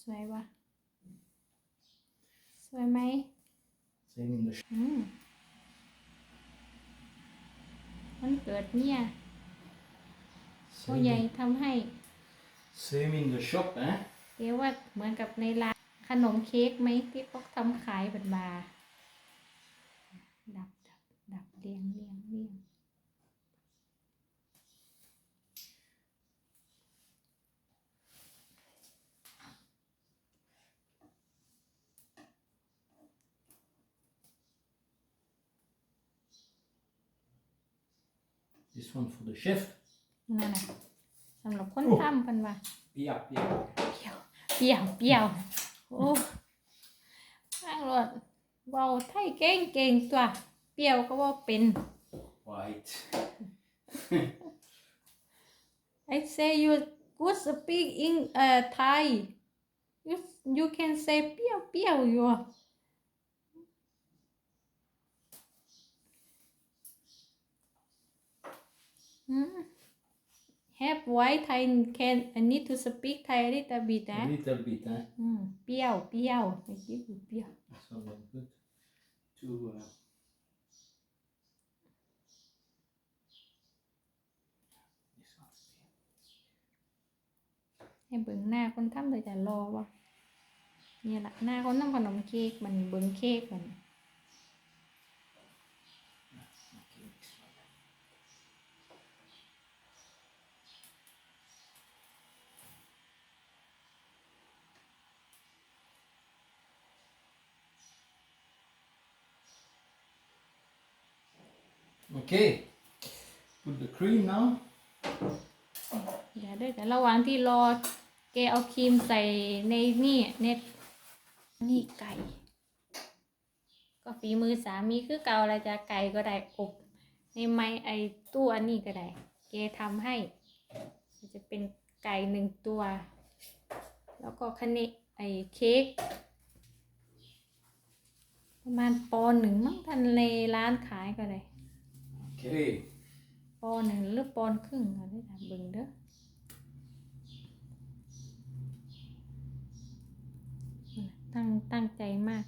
สวยวะสวยไหม Same in the sh- อืมมันเกิดเนี่ยพ่อ same, ใหญ่ in, ทำให้ same in the shop, eh? เรียกว่าเหมือนกับในร้านขนมเค้กไหมที่พวกทำขายเป็นบาร์ดับดับดับเรียงเรียงเรียง This one for the chef. นั่นน่ะสำหรับคนทำเป็นว่า Yeah, yeah. เปรี้ยวเปรี้ยวโอ้ข้างรถเบาไทยเก่งเก่งตัวเปรี้ยวก็ว่าเป็น White. I say you good speak in uh Thai you you can say เปรี้ยวเปรี้ยวอยู่ Have white Thai can I need to speak Thai a little bit A eh little bit, eh? อืมเปรี้ยวเปรี้ยวไอ้ที่เปรี้ยว This one was good. To, uh, this one's here. ให้เบิ่งหน้าคนทำเลยจะรอวะเนี่ยละหน้าคนทำขนมเค้กมันเบิ่งเค้กมัน Okay, put the cream now. เดี๋ยวด้วยแต่ระหว่างที่รอแกเอาครีมใส่ในนี่เน็ตนี่ไก่ ก็ฝีมือสามีคือเกาอะไรจะไก่ก็ได้อบในไม้ไอตู้อันนี้ก็ได้แกทำให้ จะเป็นไก่หนึ่งตัว แล้วก็คันนี้ไอเค้กประมาณปอนหนึ่งมั้งทันเลร้านขายก็ได้ Okay, ปอนหนึ่งหรือปอนครึ่งอะไรแต่เบิ่งเด้อตั้งตั้งใจมาก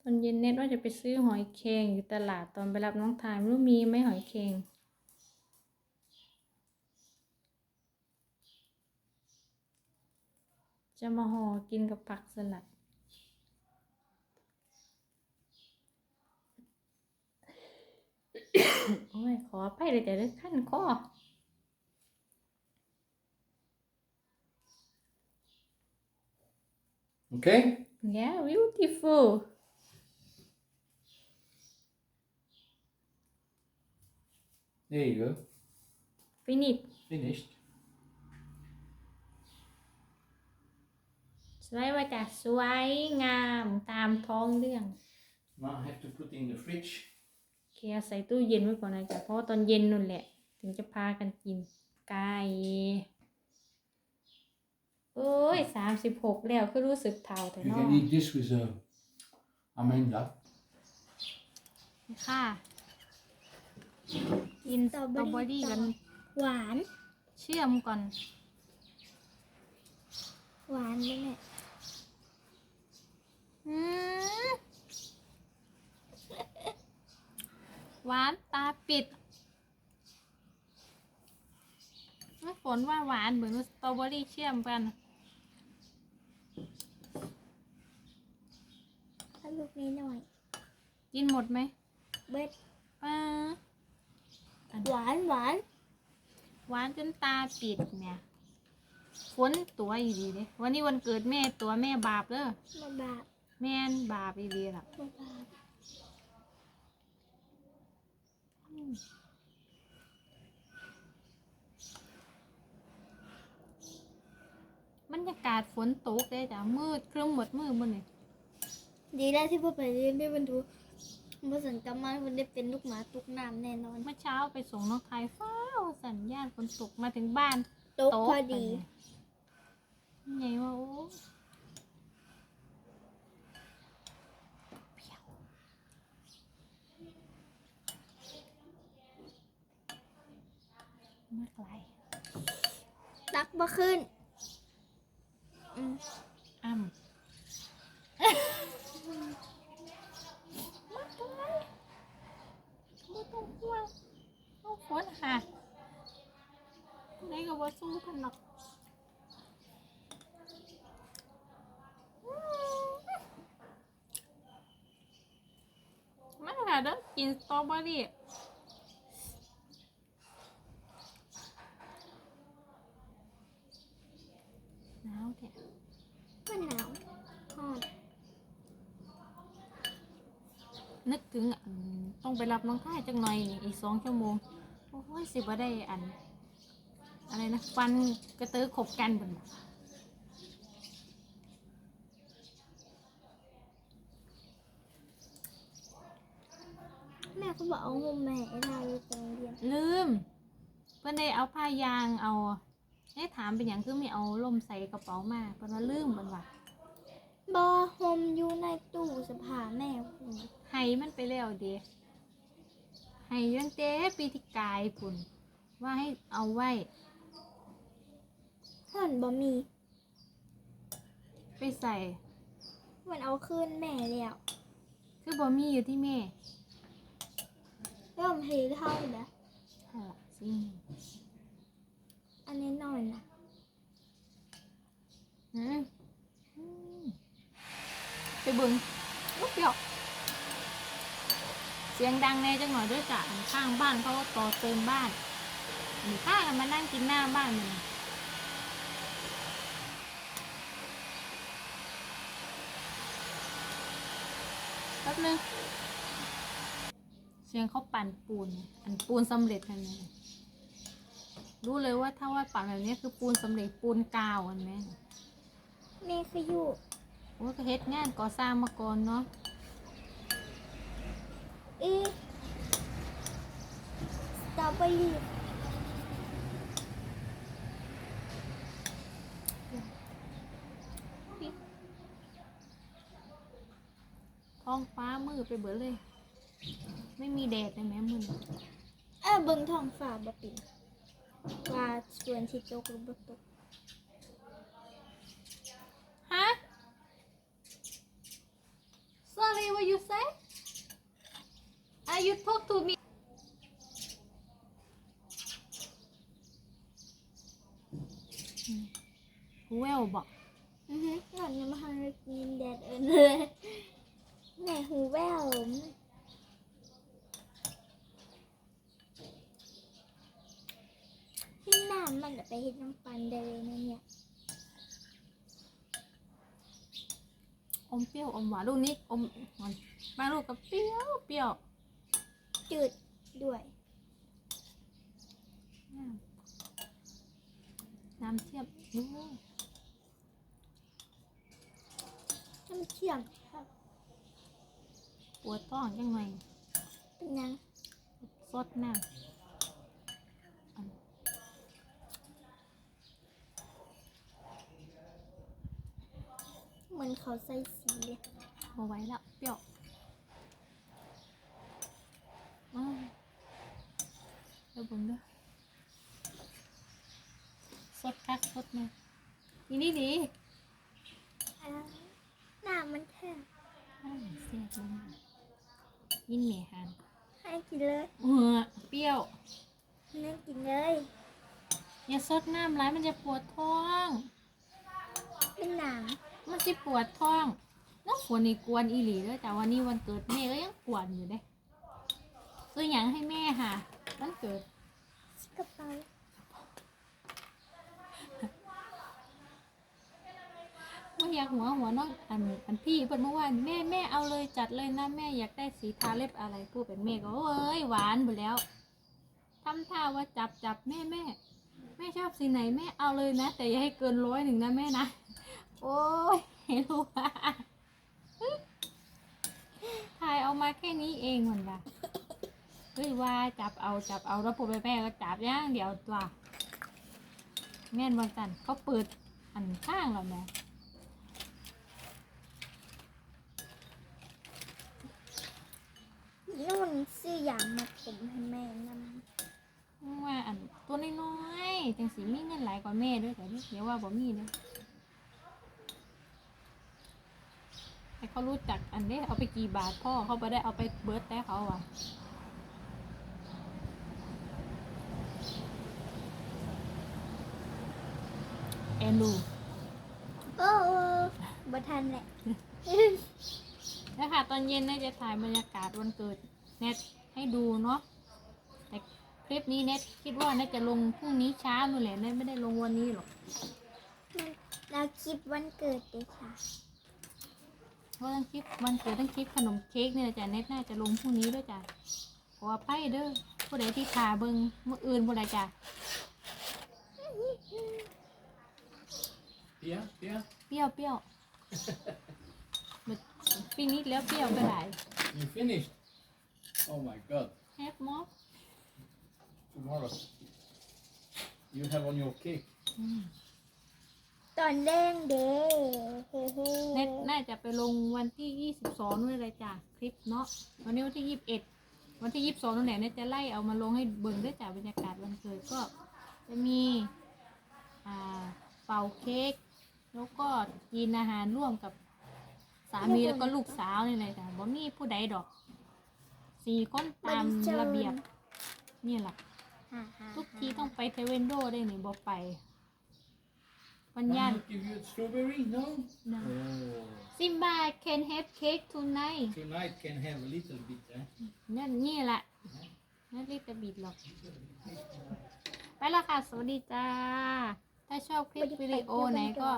ตอนเย็นเน็ตว่าจะไปซื้อหอยแครงอยู่ตลาดตอนไปรับน้องทายไม่รู้มีไหมหอยแครง จะมาห่อกินกับผักสลัด โอ้ย ขอไปเลยแต่เรื่องขั้นคอ okay. yeah beautiful There you go. finish Finished. วยว่าจะสวยงามตามท้องเรื่อง Now I have to put in the fridge. เคลียร์ใส่ตู้เย็นไว้ก่อนนะจ๊ะเพราะว่าตอนเย็นนู่นแหละ ถึงจะพากันกินไก่โอ้ยสามสิบหกแล้วก็รู้สึกเท่าแต่ You นอ can eat this with uh, Amanda. ค่ะกินสตรอเบอรี่กัน หวาน เชื่อมก่อน หวานเลยแม่อืม หวานตาปิดไม่ฝนว่าหวานเหมือนสตรอเบอรี่เชื่อมกันถ้าลูกนี้หน่อย กินหมดไหม เบ็ดป้าหวานหวาน หวานจนตาปิดเนี่ยฝนตัวอีดีเลยวันนี้วันเกิดแม่ตัวแม่บาปเด้อมาบาป แม่นบาปอีดีล่ะมาบาปบรรยากาศฝนตกเลยจ้ะมืดครึ้มหมดมืดมันเลยดีแล้วที่พ่อไปเรียนได้บรรทุกมาสันกำมันมันได้เป็นลูกหมาตุกน้ำแน่นอน เมื่อเช้าไปส่งน้องไทยฟ้าวสัญญาณฝนตกมาถึงบ้านตตกพอดีไงวะโอ้เปรี้ยวมากไร ตักบ่ขึ้นอืมอ้ำมากไรไม่ต้องห่วงต้องฝนค่ะไหนก็ว่าสู้กันหรอกมาค่ะเด้อกินสตรอเบอรี่ หนาวแท้มันหนาวฮอดนึกถึงอันต้องไปรับน้องท่ายจังหน่อยนี่อีกสองชั่วโมง โอ้ยสิบ่ได้อัน อะไรนะ ฟันกระตือขบกันบนบ่แม่ก็บอกเอางมแม่ไอ้ลายไปโรงเรียนลืม เพื่อนได้เอาผ้ายางเอา ให้ถามเป็นอย่างคือไม่เอาล่มใส่กระเป๋ามาเพื่อนว่าลืมเพื่อนว่าบอโฮมอยู่ในตู้เสภาแม่คุณให้มันไปแล้วเดีให้ยันเต้ปีที่กายพุ่นว่าให้เอาไว้ห่อนบอมี ไปใส่มันเอาขึ้นแม่แล้วคือบอมีอยู่ที่แม่เริ่มเทเท่าแล้วหอสิ อันนี้นอนนะ อืมอืมไปเบึงลูกเดียวเสียงดังแน่จังหน่อยด้วยจ้ะข้างบ้านเขาก็ต่อเติมบ้านอันนี้ข้ากันมานั่งกินหน้าบ้านมันแป๊บนึงเสียงเขาปั่นปูนอันปูนสำเร็จอันนี้รู้เลยว่าถ้าว่าปั่นแบบนี้คือปูนสำเร็จปูนกาวอันแม่แม่คืออยู่ โอ้ยก็เฮ็ดงานก่อสร้างมาก่อนเนาะอีสตรอเบอรี่ท้องฟ้ามืดไปเบิดเลย ไม่มีแดดเลยแม่มึนเออเบิ่งท้องฟ้าบ่ปิ่นว่าส่วนที่ตกหรือบ่ตก ฮะ sorry what you say are you talk to me หูแววบอก อือฮึหล่อนยังมาทำกินแดดเอินเลยแม่หูแววที่น้ำมันไปเห็ดน้ำปันได้เลยนะเนี่ยอมเปรี้ยวอมหวานลูกนี้อมหวานบางลูกก็เปรี้ยวเปรี้ยว จืดด้วยน้ำน้ำเทียมโอ้น้ำเชื่อมครับปวดท้องจังไงเป็นยังสดน้ำเหมือนเขาใส่สีเลยเอาไว้แล้วเปรี้ยวอ้าวเดี๋ยวเบุญด้วยสดคักสดมาอีนี่ดีอ่าหน้ามันแค่อ้าวเสียบลงมายินเมียหันให้กินเลยเออเปรี้ยวนั่นกินเลยอย่าสดน้ำร้ายมันจะปวดท้องเป็นหนังมันจะปวดท้องน้องฝนนี่กวนอีหลีด้วยแต่วันนี้วันเกิดแม่ก็ยังกวนอยู่เด้ซื้ออย่างให้แม่ค่ะ วันเกิด กระเป๋าว่าอยากหัวหัวน้องอันอันพี่เพิ่นเมื่อวานแม่แม่เอาเลยจัดเลยนะแม่อยากได้สีทาเล็บอะไรพูดเป็นแม่ก็เอ้ยหวานหมดแล้วทำท่าว่าจับจับแม่แม่แม่ชอบสีไหนแม่เอาเลยนะ แต่อย่าให้เกินร้อยหนึ่งนะแม่นะ โอ้ยเห็นรู้ว่าถ่ายเอามาแค่นี้เองเหมันละเฮ้ยว่าจับเอาจับเอาแล้วพูดไปแม่ก็จับอย่างเดียวตัวแม่นวันจันทร์เขาเปิดอันข้างแล้วแม่นุ่นซื้ออย่างมาผมให้แม่นำว่าอันตัวน้อยๆจังสีมีเงินหลายกว่าแม่ด้วยแต่เดี๋ยวว่าบ่มีเด้อให้เขารู้จักอันนี้เอาไปกี่บาทพ่อเขาไปได้เอาไปเบิร์ดแต่เขาอะ นดูโอ้บ่ทันแหละนะคะตอนเย็นเน่จะถ่ายบรรยากาศวันเกิดเน็ตให้ดูเนาะแต่คลิปนี้เน็ตคิดว่าเน็ตจะลงพรุ่งนี้เช้านู่นแหละเน็ตไม่ได้ลงวันนี้หรอกมันเราคลิปวันเกิดเด็กค่ะเพราะทั้งคลิปวันเกิดทั้งคลิปขนมเค้กเนี่ยจ้ะเน็ตน่าจะลงพรุ่งนี้ด้วยจ้ะขออภัยเด้อผู้ใดที่ทาเบิงเมื่ออื่นผู้ใดจ้ะ Yeah, yeah. เปรี้ยวเปรี้ยวแบบปีนี้แล้วเปรี้ยวก็ได้ You finished? Oh my god. แฮปมอฟ Tomorrow. You have on your cake. ตอนเล่นเด้เฮ้เฮ้เน็ตน่าจะไปลงวันที่ยี่สิบสองนู่นเลยจ้ะคลิปเนาะวันนี้วันที่ยี่สิบเอ็ดวันที่ยี่สิบสองนู่นแหละเน็ตจะไล่เอามาลงให้เบิ่งด้วยจ้ะบรรยากาศวันเกิดก็จะมีอ่าเป่าเค้ก แล้วก็กินอาหารร่วมกับสามีแล้วก็ลูกสาวนี่เลยจ้ะบ่มีผู้ใดดอกสี่คนตามระเบียบนี่แหละฮ่าฮ่าทุกทีต้องไปเทเวนโดได้หนิบ่ไปวันย่าน Mama give you a strawberry? No? No. Oh. Simba can have cake tonight Tonight can have a little bit, eh? นั่นนี่แหละนั่นรีบจะบิดหรอก ไปแล้วค่ะ สวัสดีจ้า ถ้าชอบคลิปวิดีโอไหนก็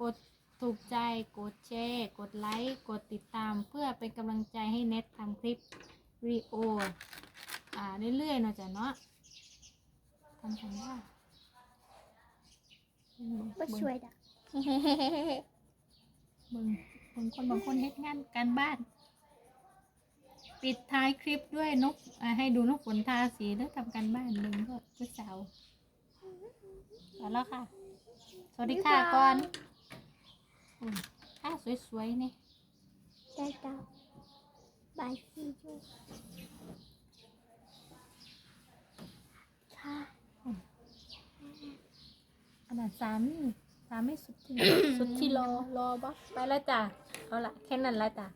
กดถูกใจ กดแชร์ กดไลค์ กดติดตาม เพื่อเป็นกำลังใจให้เน็ตทำคลิปวิดีโอ อ่าเรื่อยๆเนาะจ้ะเนาะทำกันได้บ่ช่วยดอกบางบางคนบางคนเฮ็ดงานการบ้าน ปิดท้ายคลิปด้วยนกอ่าให้ดูนกฝนทาสีแล้วทำการบ้านหนึ่งก็ผู้สาว เอาแล้วค่ะ สวัสดีค่ะก่อนอืมท่าสวยๆเนี่ยได้ดอกบายซีจูค่ะอันนั้นสามนี่สามไม่สุดที่ สุดที่รอรอบ่ไปแล้วจ้ะเอาละแค่นั้นละจ้ะ